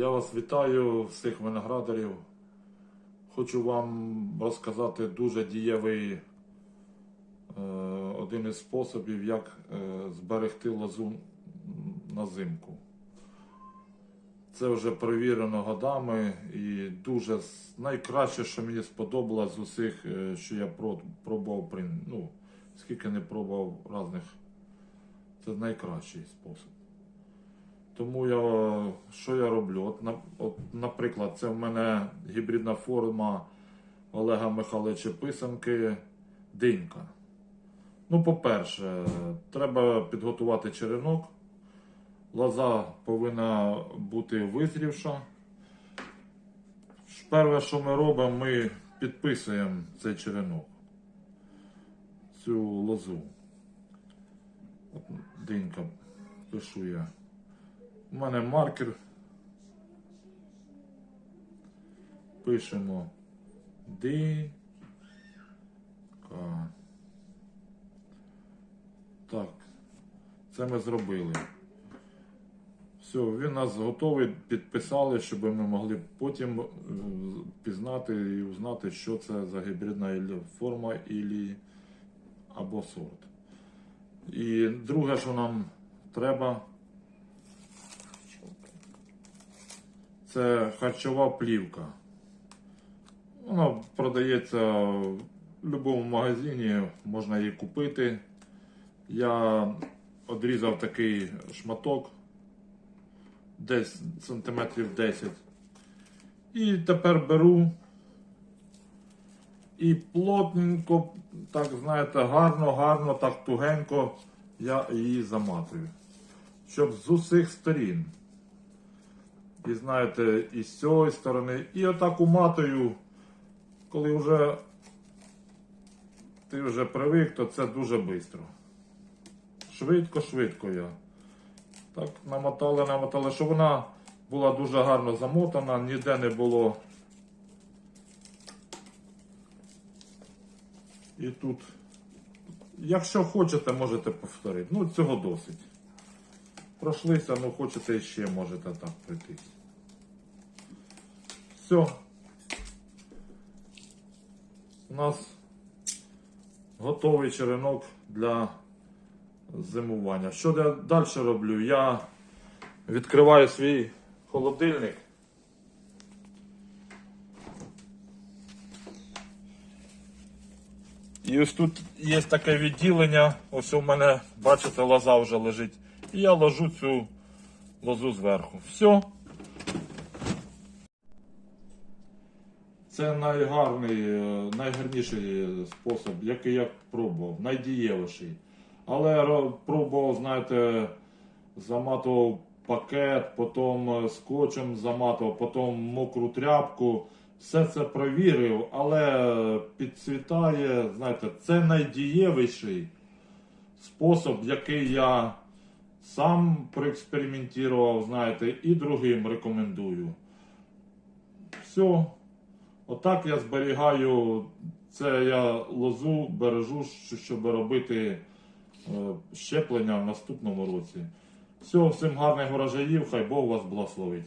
Я вас вітаю, всіх виноградарів. Хочу вам розказати дуже дієвий е, один із способів, як е, зберегти лозу на зимку. Це вже перевірено годами і дуже найкраще, що мені сподобалось з усіх, е, що я пробував, ну, скільки не пробував різних. Це найкращий спосіб. Тому я що я роблю? От, от, наприклад, це в мене гібридна форма Олега Михайловича Писанки Динька. Ну, по-перше, треба підготувати черенок. Лоза повинна бути визрівша. Перше, що ми робимо, ми підписуємо цей черенок, цю лозу. Динька пишу я. У мене маркер. Пишемо. Ка. Так. Це ми зробили. Все, він нас готовий, підписали, щоб ми могли потім е, пізнати і узнати, що це за гібридна форма ілі, або сорт. І друге, що нам треба, це харчова плівка. Вона продається в будь-якому магазині, можна її купити. Я одрізав такий шматок, десь сантиметрів 10. І тепер беру і плотненько, так знаєте, гарно, гарно, так тугенько я її заматую. Щоб з усіх сторін. І знаєте, і з цієї сторони. І отак уматую, коли вже ти вже привик, то це дуже швидко. Швидко-швидко я. Так, намотали, намотали, щоб вона була дуже гарно замотана, ніде не було. І тут, якщо хочете, можете повторити. Ну, цього досить. Пройшлися, ну хочете ще можете так пройтись. Все. У нас готовий черенок для зимування. Що я далі роблю? Я відкриваю свій холодильник. І ось тут є таке відділення. Ось у мене, бачите, лоза вже лежить. І я ложу цю лозу зверху. Все. Це найгарний, е, найгарніший спосіб, який я пробував, найдієвіший. Але пробував, знаєте, заматував пакет, потім е, скотчем заматував, потім мокру тряпку. Все це провірив, але підцвітає, знаєте, це найдієвіший спосіб, який я сам проекспериментував, знаєте, і другим рекомендую. Все. Отак я зберігаю, це я лозу бережу, щоб робити е, щеплення в наступному році. Всього, всім гарних врожаїв, хай Бог вас благословить.